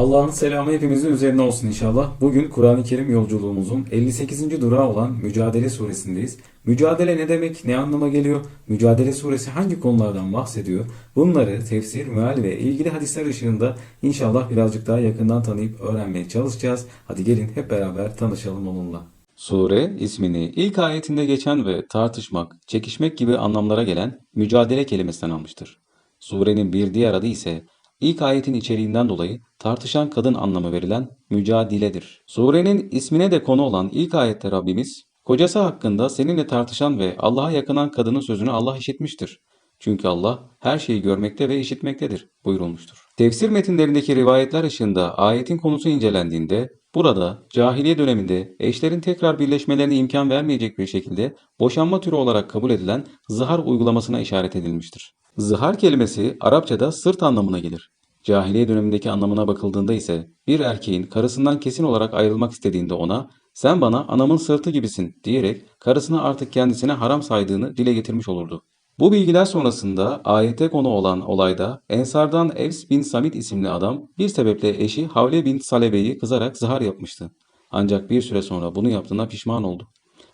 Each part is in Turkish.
Allah'ın selamı hepimizin üzerine olsun inşallah. Bugün Kur'an-ı Kerim yolculuğumuzun 58. durağı olan Mücadele suresindeyiz. Mücadele ne demek, ne anlama geliyor? Mücadele suresi hangi konulardan bahsediyor? Bunları tefsir, meal ve ilgili hadisler ışığında inşallah birazcık daha yakından tanıyıp öğrenmeye çalışacağız. Hadi gelin hep beraber tanışalım onunla. Sure ismini ilk ayetinde geçen ve tartışmak, çekişmek gibi anlamlara gelen mücadele kelimesinden almıştır. Surenin bir diğer adı ise ilk ayetin içeriğinden dolayı tartışan kadın anlamı verilen mücadiledir. Surenin ismine de konu olan ilk ayette Rabbimiz, kocası hakkında seninle tartışan ve Allah'a yakınan kadının sözünü Allah işitmiştir. Çünkü Allah her şeyi görmekte ve işitmektedir buyurulmuştur. Tefsir metinlerindeki rivayetler ışığında ayetin konusu incelendiğinde burada cahiliye döneminde eşlerin tekrar birleşmelerine imkan vermeyecek bir şekilde boşanma türü olarak kabul edilen zihar uygulamasına işaret edilmiştir. Zihar kelimesi Arapçada sırt anlamına gelir. Cahiliye dönemindeki anlamına bakıldığında ise bir erkeğin karısından kesin olarak ayrılmak istediğinde ona sen bana anamın sırtı gibisin diyerek karısını artık kendisine haram saydığını dile getirmiş olurdu. Bu bilgiler sonrasında ayete konu olan olayda Ensardan Evs bin Samit isimli adam bir sebeple eşi Havle bin Salebe'yi kızarak zihar yapmıştı. Ancak bir süre sonra bunu yaptığına pişman oldu.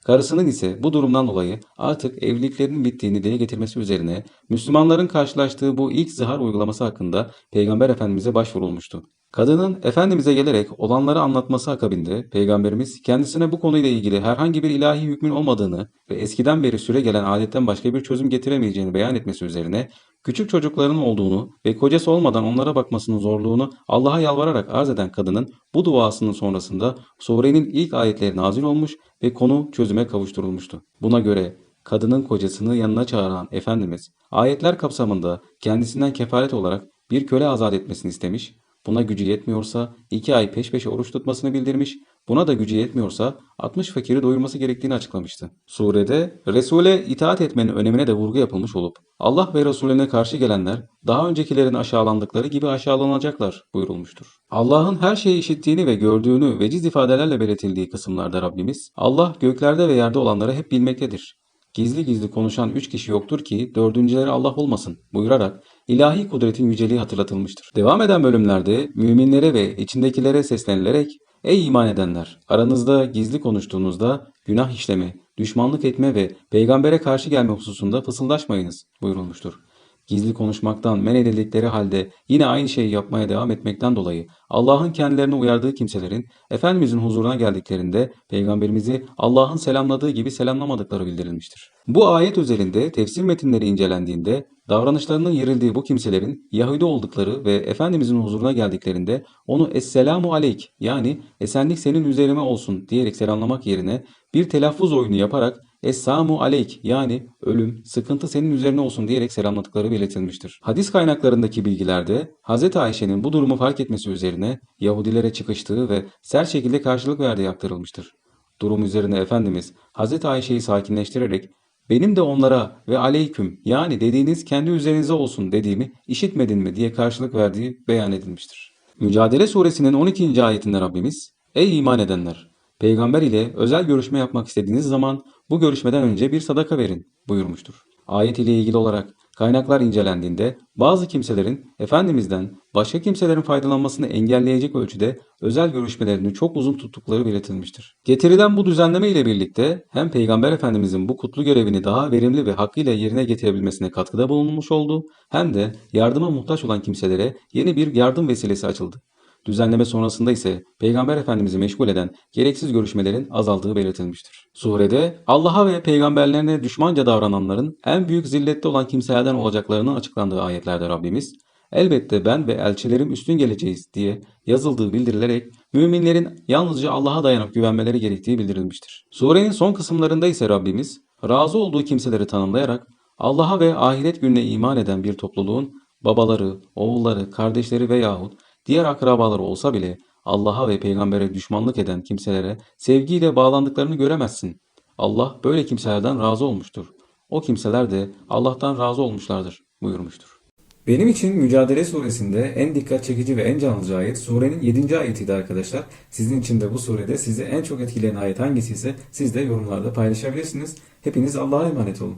Karısının ise bu durumdan dolayı artık evliliklerinin bittiğini dile getirmesi üzerine Müslümanların karşılaştığı bu ilk zihar uygulaması hakkında Peygamber Efendimiz'e başvurulmuştu. Kadının Efendimiz'e gelerek olanları anlatması akabinde Peygamberimiz kendisine bu konuyla ilgili herhangi bir ilahi hükmün olmadığını ve eskiden beri süre gelen adetten başka bir çözüm getiremeyeceğini beyan etmesi üzerine küçük çocuklarının olduğunu ve kocası olmadan onlara bakmasının zorluğunu Allah'a yalvararak arz eden kadının bu duasının sonrasında surenin ilk ayetleri nazil olmuş ve konu çözüme kavuşturulmuştu. Buna göre kadının kocasını yanına çağıran Efendimiz ayetler kapsamında kendisinden kefaret olarak bir köle azat etmesini istemiş, buna gücü yetmiyorsa iki ay peş peşe oruç tutmasını bildirmiş, buna da gücü yetmiyorsa 60 fakiri doyurması gerektiğini açıklamıştı. Surede Resul'e itaat etmenin önemine de vurgu yapılmış olup Allah ve Resulüne karşı gelenler daha öncekilerin aşağılandıkları gibi aşağılanacaklar buyurulmuştur. Allah'ın her şeyi işittiğini ve gördüğünü veciz ifadelerle belirtildiği kısımlarda Rabbimiz Allah göklerde ve yerde olanları hep bilmektedir. Gizli gizli konuşan üç kişi yoktur ki dördüncüleri Allah olmasın buyurarak ilahi kudretin yüceliği hatırlatılmıştır. Devam eden bölümlerde müminlere ve içindekilere seslenilerek Ey iman edenler! Aranızda gizli konuştuğunuzda günah işleme, düşmanlık etme ve peygambere karşı gelme hususunda fısıldaşmayınız buyurulmuştur. Gizli konuşmaktan men edildikleri halde yine aynı şeyi yapmaya devam etmekten dolayı Allah'ın kendilerine uyardığı kimselerin Efendimizin huzuruna geldiklerinde Peygamberimizi Allah'ın selamladığı gibi selamlamadıkları bildirilmiştir. Bu ayet üzerinde tefsir metinleri incelendiğinde davranışlarının yerildiği bu kimselerin Yahudi oldukları ve Efendimizin huzuruna geldiklerinde onu Esselamu Aleyk yani esenlik senin üzerime olsun diyerek selamlamak yerine bir telaffuz oyunu yaparak Essamu aleyk yani ölüm, sıkıntı senin üzerine olsun diyerek selamladıkları belirtilmiştir. Hadis kaynaklarındaki bilgilerde Hz. Ayşe'nin bu durumu fark etmesi üzerine Yahudilere çıkıştığı ve sert şekilde karşılık verdiği aktarılmıştır. Durum üzerine Efendimiz Hz. Ayşe'yi sakinleştirerek benim de onlara ve aleyküm yani dediğiniz kendi üzerinize olsun dediğimi işitmedin mi diye karşılık verdiği beyan edilmiştir. Mücadele suresinin 12. ayetinde Rabbimiz Ey iman edenler! Peygamber ile özel görüşme yapmak istediğiniz zaman bu görüşmeden önce bir sadaka verin buyurmuştur. Ayet ile ilgili olarak kaynaklar incelendiğinde bazı kimselerin Efendimiz'den başka kimselerin faydalanmasını engelleyecek ölçüde özel görüşmelerini çok uzun tuttukları belirtilmiştir. Getirilen bu düzenleme ile birlikte hem Peygamber Efendimiz'in bu kutlu görevini daha verimli ve hakkıyla yerine getirebilmesine katkıda bulunmuş oldu hem de yardıma muhtaç olan kimselere yeni bir yardım vesilesi açıldı. Düzenleme sonrasında ise Peygamber Efendimiz'i meşgul eden gereksiz görüşmelerin azaldığı belirtilmiştir. Surede Allah'a ve peygamberlerine düşmanca davrananların en büyük zillette olan kimselerden olacaklarının açıklandığı ayetlerde Rabbimiz elbette ben ve elçilerim üstün geleceğiz diye yazıldığı bildirilerek müminlerin yalnızca Allah'a dayanıp güvenmeleri gerektiği bildirilmiştir. Surenin son kısımlarında ise Rabbimiz razı olduğu kimseleri tanımlayarak Allah'a ve ahiret gününe iman eden bir topluluğun babaları, oğulları, kardeşleri veyahut diğer akrabaları olsa bile Allah'a ve peygambere düşmanlık eden kimselere sevgiyle bağlandıklarını göremezsin. Allah böyle kimselerden razı olmuştur. O kimseler de Allah'tan razı olmuşlardır buyurmuştur. Benim için Mücadele suresinde en dikkat çekici ve en canlıcı ayet surenin 7. ayetiydi arkadaşlar. Sizin için de bu surede sizi en çok etkileyen ayet hangisi ise siz de yorumlarda paylaşabilirsiniz. Hepiniz Allah'a emanet olun.